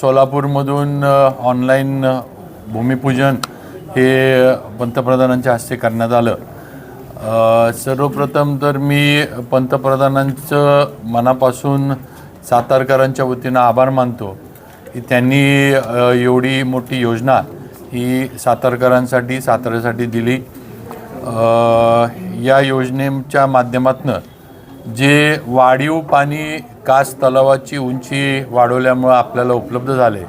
सोलापूरमधून online भूमिपूजन हे पंतप्रधानांच्या हस्ते करण्यात आलं. सर्वप्रथम तर मी पंतप्रधानांचं मनापासून सातारकरांच्या वतीनं आभार मानतो. की त्यांनी एवढी मोठी योजना ही सातारकरांसाठी साताऱ्यासाठी दिली. या योजनेच्या माध्यमातनं जे वाढीव पाणी कास तलावाची उंची वाढवल्यामुळं आपल्याला उपलब्ध झाले.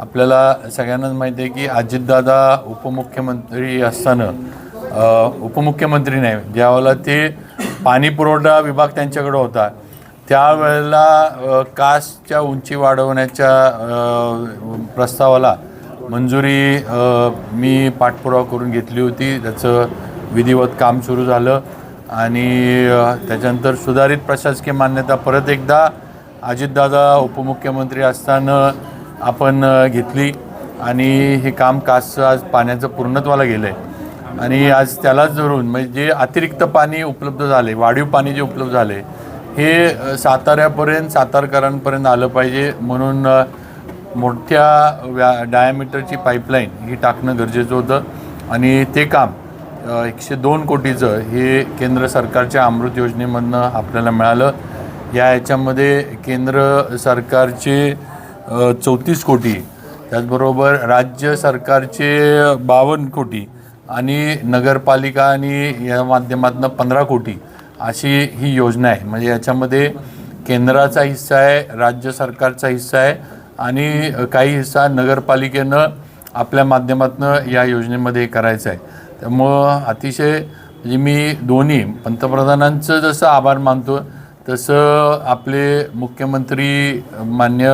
आपल्याला सगळ्यांनाच माहिती आहे की अजितदादा उपमुख्यमंत्री असताना उपमुख्यमंत्री नाही ज्यावेळेला ते पाणी पुरवठा विभाग त्यांच्याकडे होता त्यावेळेला कासच्या उंची वाढवण्याच्या प्रस्तावाला मंजुरी मी पाठपुरावा करून घेतली होती. त्याचं विधिवत काम सुरू झालं. आणि त्याच्यानंतर सुधारित प्रशासकीय मान्यता परत एकदा अजितदादा उपमुख्यमंत्री असताना आपण घेतली. आणि हे काम कासचं आज पाण्याचं पूर्णत्वाला गेलं आहे आणि आज त्यालाच धरून म्हणजे जे अतिरिक्त पाणी उपलब्ध झाले वाढीव पाणी जे उपलब्ध झाले हे साताऱ्यापर्यंत सातारकरांपर्यंत आलं पाहिजे. म्हणून मोठ्या व्या डायमीटरची पाईपलाईन ही टाकणं गरजेचं होतं. आणि ते काम एकशे दोन कोटीचं हे केंद्र सरकारच्या अमृत योजनेमधनं आपल्याला मिळालं. या याच्यामध्ये केंद्र सरकारचे चौतीस कोटी त्याचबरोबर राज्य सरकारचे बावन्न कोटी आणि नगरपालिका आणि या माध्यमातून पंधरा कोटी अशी ही योजना आहे. म्हणजे याच्यामध्ये केंद्राचा हिस्सा आहे राज्य सरकारचा हिस्सा आहे आणि काही हिस्सा नगरपालिकेनं आपल्या माध्यमातून या योजनेमध्ये करायचा आहे. त्यामुळं अतिशय म्हणजे मी दोन्ही पंतप्रधानांचं जसं आभार मानतो तसं आपले मुख्यमंत्री मान्य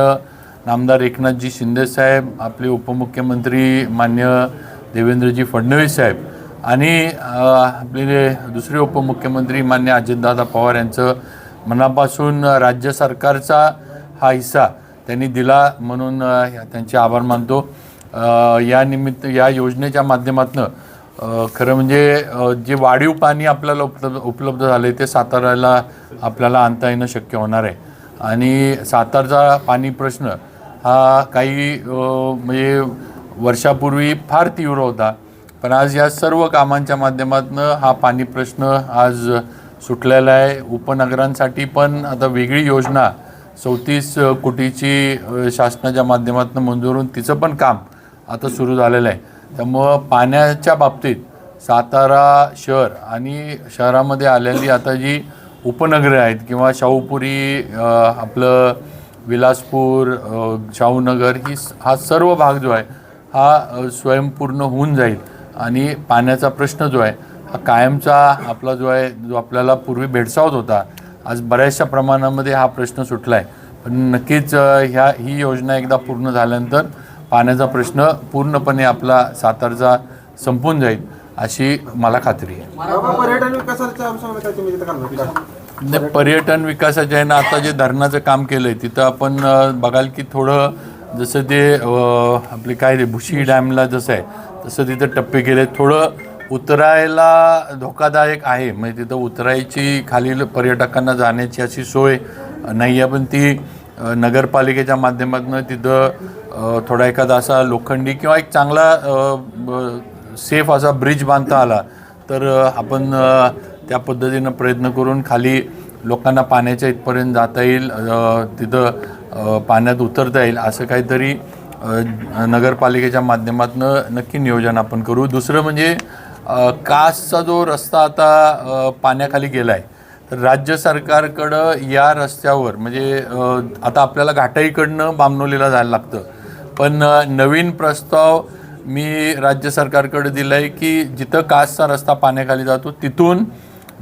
नामदार एकनाथजी शिंदेसाहेब आपले उपमुख्यमंत्री मान्य देवेंद्रजी फडणवीस साहेब आणि आपले दुसरे उपमुख्यमंत्री मान्य अजितदादा पवार यांचं मनापासून राज्य सरकारचा हा हिस्सा त्यांनी दिला म्हणून त्यांचे आभार मानतो. या निमित्त या योजनेच्या माध्यमातून खरं म्हणजे जे वाढीव पाणी आपल्याला उपलब्ध उपलब्ध झाले ते साताऱ्याला आपल्याला आणता येणं शक्य होणार आहे. आणि सातारचा पाणी प्रश्न हा काही म्हणजे वर्षापूर्वी फार तीव्र होता. पण आज या सर्व कामांच्या माध्यमातून हा पाणी प्रश्न आज सुटलेला आहे. उपनगरांसाठी पण आता वेगळी योजना चौतीस कोटीची शासनाच्या माध्यमातून मंजूर होऊन तिचं पण काम आता सुरू झालेलं आहे. त्यामुळं पाण्याच्या बाबतीत सातारा शहर आणि शहरामध्ये आलेली आता जी उपनगरे आहेत किंवा शाहूपुरी आपलं विलासपूर शाहूनगर ही हा सर्व भाग जो आहे हा स्वयंपूर्ण होऊन जाईल आणि पाण्याचा प्रश्न जो आहे हा कायमचा आपला जो आहे जो आपल्याला पूर्वी भेडसावत होता आज बऱ्याचशा प्रमाणामध्ये हा प्रश्न सुटला आहे पण नक्कीच ह्या ही योजना एकदा पूर्ण झाल्यानंतर पाण्याचा प्रश्न पूर्णपणे आपला सातारचा संपून जाईल अशी मला खात्री आहे. पर्यटन विकासाच्या विकासाच्या आहे ना आता जे धरणाचं काम केलं आहे तिथं आपण बघाल की थोडं जसं ते आपले काय ते भुशी डॅमला जसं आहे तसं तिथं टप्पे केले. थोडं उतरायला धोकादायक आहे. म्हणजे तिथं उतरायची खालील पर्यटकांना जाण्याची अशी सोय नाही आहे पण ती नगरपालिकेच्या माध्यमातून तिथं थोडा एखादा असा लोखंडी किंवा एक चांगला सेफ असा ब्रिज बांधता आला तर आपण त्या पद्धतीनं प्रयत्न करून खाली लोकांना पाण्याच्या इथपर्यंत जाता येईल तिथं पाण्यात उतरता येईल असं काहीतरी नगरपालिकेच्या माध्यमातून नक्की नियोजन आपण करू. दुसरं म्हणजे कासचा जो रस्ता आता पाण्याखाली गेला आहे तर राज्य सरकारकडं या रस्त्यावर म्हणजे आता आपल्याला घाटाईकडनं बामनोलीला जायला लागतं. पण नवीन प्रस्ताव मी राज्य सरकारकडे दिला आहे की जिथं कासचा रस्ता पाण्याखाली जातो तिथून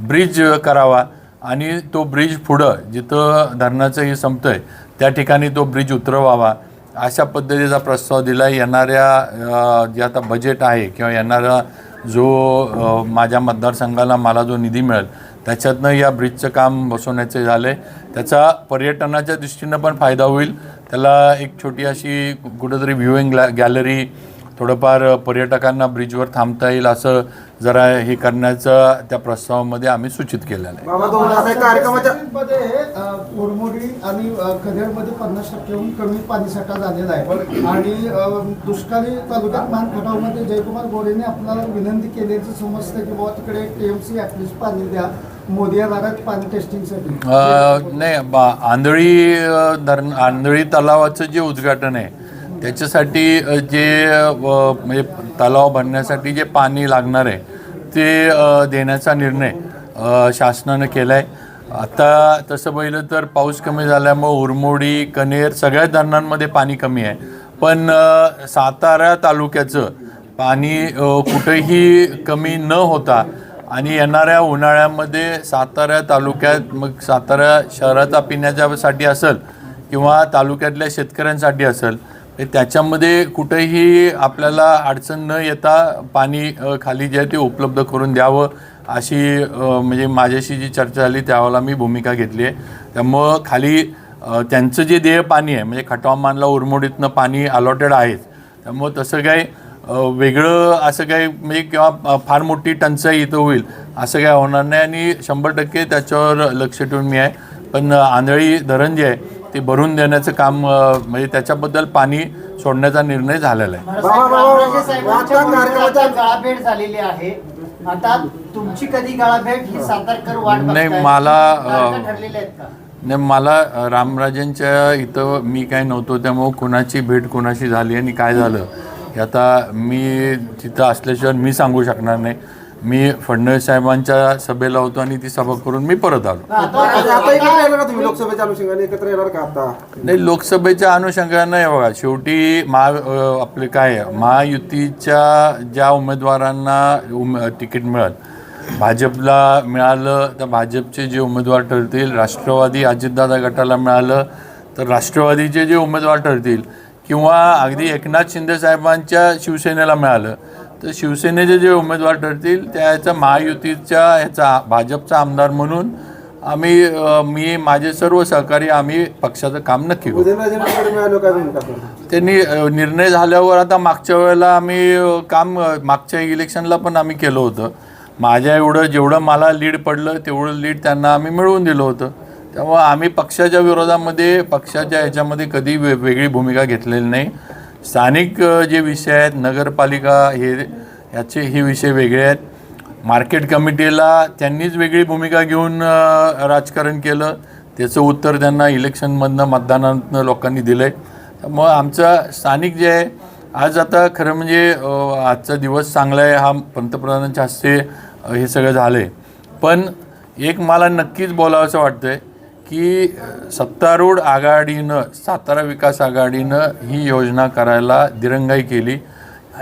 ब्रिज करावा आणि तो ब्रिज पुढं जिथं धरणाचं हे संपतं आहे त्या ठिकाणी तो ब्रिज उतरवावा. अशा पद्धतीचा प्रस्ताव दिला येणाऱ्या जे आता बजेट आहे किंवा येणारा जो माझ्या मतदारसंघाला मला जो निधी मिळेल त्याच्यातनं या ब्रिजचं काम बसवण्याचं झालं आहे त्याचा पर्यटनाच्या दृष्टीनं पण फायदा होईल. त्याला एक छोटी अशी कुठंतरी व्ह्युईंग गॅलरी थोडंफार पर्यटकांना ब्रिजवर थांबता येईल असं जरा हे करण्याचं त्या प्रस्तावामध्ये आम्ही सूचित केलेलं आहे. विनंती केल्याचं समजतं की बाबा तिकडे टीएमसी ॲटलिस्ट पाणी द्या. पाणी टेस्टिंगसाठी नाही बा आंधळी धरण आंधळी तलावाचं जे उद्घाटन आहे त्याच्यासाठी जे म्हणजे तलाव भरण्यासाठी जे पाणी लागणार आहे ते देण्याचा निर्णय शासनानं केला आहे आता तसं पाहिलं तर पाऊस कमी झाल्यामुळं उरमोडी कनेर सगळ्या धरणांमध्ये पाणी कमी आहे. पण सातारा तालुक्याचं पाणी कुठेही कमी न होता आणि येणाऱ्या उन्हाळ्यामध्ये सातारा तालुक्यात मग सातारा शहराचा पिण्याच्यासाठी असेल किंवा तालुक्यातल्या शेतकऱ्यांसाठी असेल तर त्याच्यामध्ये कुठेही आपल्याला अडचण न येता पाणी खाली जे आहे ते उपलब्ध करून द्यावं अशी म्हणजे माझ्याशी जी चर्चा झाली त्यावेळेला मी भूमिका घेतली आहे. त्यामुळं खाली त्यांचं जे देय पाणी आहे म्हणजे खटवामानला उरमोडीतनं पाणी अलॉटेड आहेच त्यामुळं तसं काही वेगळं असं काही म्हणजे किंवा फार मोठी टंचाई इथं होईल असं काय होणार नाही. आणि शंभर टक्के त्याच्यावर लक्ष ठेवून मी आहे. पण आंधळी धरण जे आहे ते भरून देण्याचं काम म्हणजे त्याच्याबद्दल पाणी सोडण्याचा निर्णय झालेला आहे. आता तुमची कधी गाळाभेट ही सातारकर वाट नाही. मला, नाही मला रामराजेंच्या इथं मी काय नव्हतो त्यामुळं कुणाची भेट कुणाशी झाली आणि काय झालं? हे आता मी तिथं असल्याशिवाय मी सांगू शकणार नाही. मी फडणवीस साहेबांच्या सभेला होतो आणि ती सभा करून मी परत आलो. नाही लोकसभेच्या अनुषंगानं बघा शेवटी महा आपले काय आहे, महायुतीच्या ज्या उमेदवारांना उम तिकीट मिळेल भाजपला मिळालं तर भाजपचे जे उमेदवार ठरतील राष्ट्रवादी अजितदादा गटाला मिळालं तर राष्ट्रवादीचे जे उमेदवार ठरतील किंवा अगदी एकनाथ शिंदे साहेबांच्या शिवसेनेला मिळालं. तर शिवसेनेचे जे उमेदवार ठरतील त्याचा महायुतीच्या ह्याचा भाजपचा आमदार म्हणून आम्ही मी माझे सर्व सहकारी आम्ही पक्षाचं काम नक्की करू? त्यांनी निर्णय झाल्यावर आता मागच्या वेळेला आम्ही काम मागच्या इलेक्शनला पण आम्ही केलं होतं. माझ्या एवढं जेवढं मला लीड पडलं तेवढं लीड त्यांना आम्ही मिळवून दिलं होतं. त्यामुळं आम्ही पक्षाच्या विरोधामध्ये पक्षाच्या ह्याच्यामध्ये कधी वे वेगळी भूमिका घेतलेली नाही. स्थानिक जे विषय आहेत नगरपालिका हे ह्याचे हे विषय वेगळे आहेत. मार्केट कमिटीला त्यांनीच वेगळी भूमिका घेऊन राजकारण केलं. त्याचं उत्तर त्यांना इलेक्शनमधनं मतदानातनं लोकांनी दिलं आहे त्यामुळं आमचा स्थानिक जे आहे आज आता खरं म्हणजे आजचा दिवस चांगला आहे. हा पंतप्रधानांच्या हस्ते हे सगळं झालं आहे पण एक मला नक्कीच बोलावंसं वाटतं आहे की सत्तारूढ आघाडीनं सातारा विकास आघाडीनं ही योजना करायला दिरंगाई केली.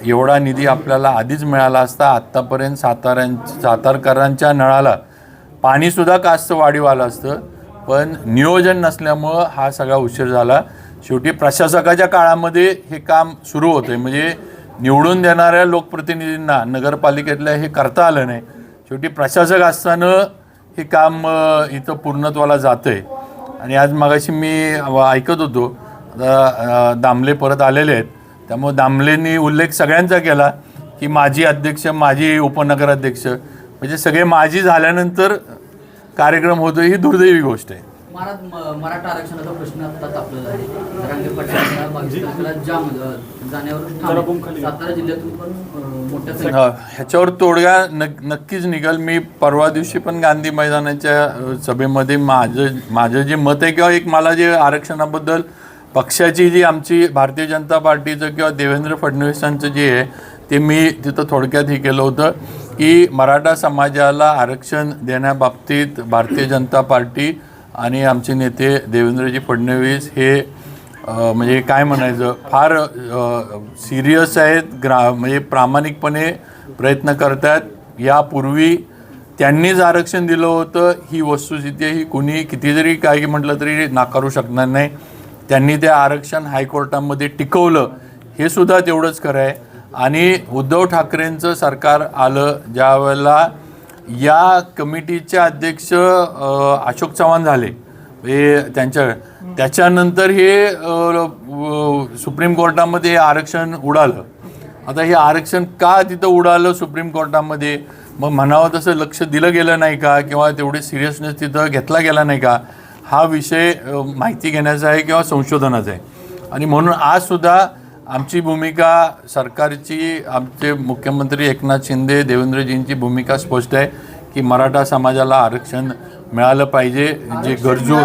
एवढा निधी आपल्याला आधीच मिळाला असता आत्तापर्यंत साताऱ्यां सातारकरांच्या नळाला पाणीसुद्धा कास्त वाढीव आलं असतं. पण नियोजन नसल्यामुळं हा सगळा उशीर झाला. शेवटी प्रशासकाच्या काळामध्ये हे काम सुरू होतं म्हणजे निवडून देणाऱ्या लोकप्रतिनिधींना नगरपालिकेतल्या हे करता आलं नाही. शेवटी प्रशासक असताना हे काम इथं पूर्णत्वाला जातं आहे आणि आज मगाशी मी ऐकत होतो आता दामले परत आलेले आहेत. त्यामुळे दामलेंनी उल्लेख सगळ्यांचा केला की माजी अध्यक्ष माजी उपनगराध्यक्ष म्हणजे सगळे माजी झाल्यानंतर कार्यक्रम होतो ही दुर्दैवी गोष्ट आहे. मरा म- मराठा आरक्षणाचा प्रश्न आता तापलेला आहे. रंगे पाटलांना बावीस तारखेला जाम अ, जाण्यावर ठाणे. सातारा जिल्ह्यातून पण अ, मोठ्या संख्येने हा, ह्याच्यावर तोडगा नक नक्कीच निघाल. मी परवा दिवशी पण गांधी मैदानाच्या सभेमध्ये माझं माझं जे मत आहे किंवा एक मला जे आरक्षणाबद्दल पक्षाची जी आमची भारतीय जनता पार्टीचं किंवा देवेंद्र फडणवीसांचं जे आहे ते मी तिथं थोडक्यात हे केलं होतं की मराठा समाजाला आरक्षण देण्याबाबतीत भारतीय जनता पार्टी आणि आमचे नेते देवेंद्रजी फडणवीस हे म्हणजे काय म्हणायचं फार सिरियस आहेत ग्रा म्हणजे प्रामाणिकपणे प्रयत्न करतात यापूर्वी त्यांनीच आरक्षण दिलं होतं. ही वस्तुस्थिती आहे, ही कुणी किती जरी काही म्हटलं तरी नाकारू शकणार नाही. त्यांनी ते आरक्षण हायकोर्टामध्ये टिकवलं हे सुद्धा तेवढंच खरं आहे. आणि उद्धव ठाकरेंचं सरकार आलं ज्या वेळेला या कमिटीचे अध्यक्ष अशोक चव्हाण झाले. हे त्यांच्या त्याच्यानंतर हे सुप्रीम कोर्टामध्ये हे आरक्षण उडालं. आता हे आरक्षण का तिथं उडालं सुप्रीम कोर्टामध्ये? मग म्हणावं तसं लक्ष दिलं गेलं नाही का? किंवा तेवढे सिरियसनेस तिथं घेतला गेला नाही का? हा विषय माहिती घेण्याचा आहे किंवा संशोधनाचा आहे. आणि म्हणून आजसुद्धा आमची भूमिका सरकारची आमचे मुख्यमंत्री एकनाथ शिंदे देवेंद्रजींची भूमिका स्पष्ट आहे की मराठा समाजाला आरक्षण मिळालं पाहिजे जे गरजू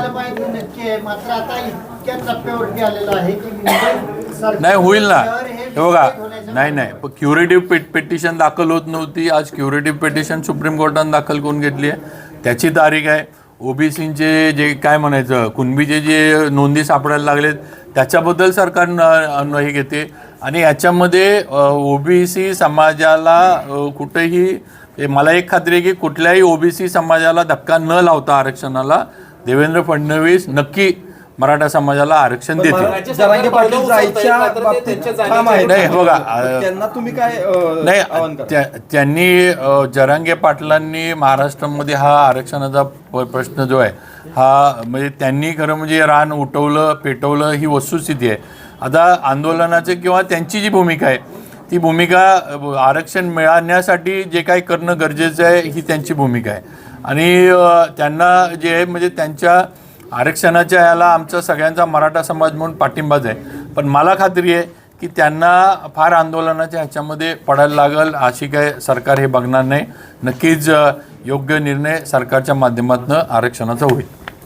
नाही होईल ना. हे बघा. नाही नाही. पण क्युरेटिव्ह पेट पेटिशन दाखल होत नव्हती. आज क्युरेटिव्ह पेटिशन सुप्रीम कोर्टाने दाखल करून घेतली आहे. त्याची तारीख आहे. ओबीसीचे जे काय म्हणायचं कुणबीचे जे नोंदी सापडायला लागलेत त्याच्याबद्दल सरकार न- हे घेते. आणि याच्यामध्ये ओबीसी समाजाला कुठेही मला एक खात्री आहे की कुठल्याही ओबीसी समाजाला धक्का न लावता आरक्षणाला देवेंद्र फडणवीस नक्की मराठा समाजाला आरक्षण देतील. जरांगे पाटील जायच्या बाबतीत ठाम आहेत नाही, बघा, अ, त्यांना तुम्ही काय अ, आवाहन नाही करा? त्या- त्यांनी अ, जरांगे पाटलांनी महाराष्ट्रामध्ये हा आरक्षणाचा प- प्रश्न जो आहे हा म्हणजे त्यांनी खरं म्हणजे रान उठवलं पेटवलं ही वस्तुस्थिती आहे. आता आंदोलनाचे किंवा त्यांची जी भूमिका आहे ती भूमिका अ, आरक्षण मिळण्यासाठी जे काही करणं गरजेचं आहे ही त्यांची भूमिका आहे. आणि अ, त्यांना जे आहे म्हणजे त्यांच्या आरक्षणाच्या याला आमचा सगळ्यांचा मराठा समाज म्हणून पाठिंबाच आहे. पण मला खात्री आहे की त्यांना फार आंदोलनाच्या ह्याच्यामध्ये पडायला लागल अशी काय सरकार हे बघणार नाही. नक्कीच योग्य निर्णय सरकारच्या माध्यमातून आरक्षणाचा होईल.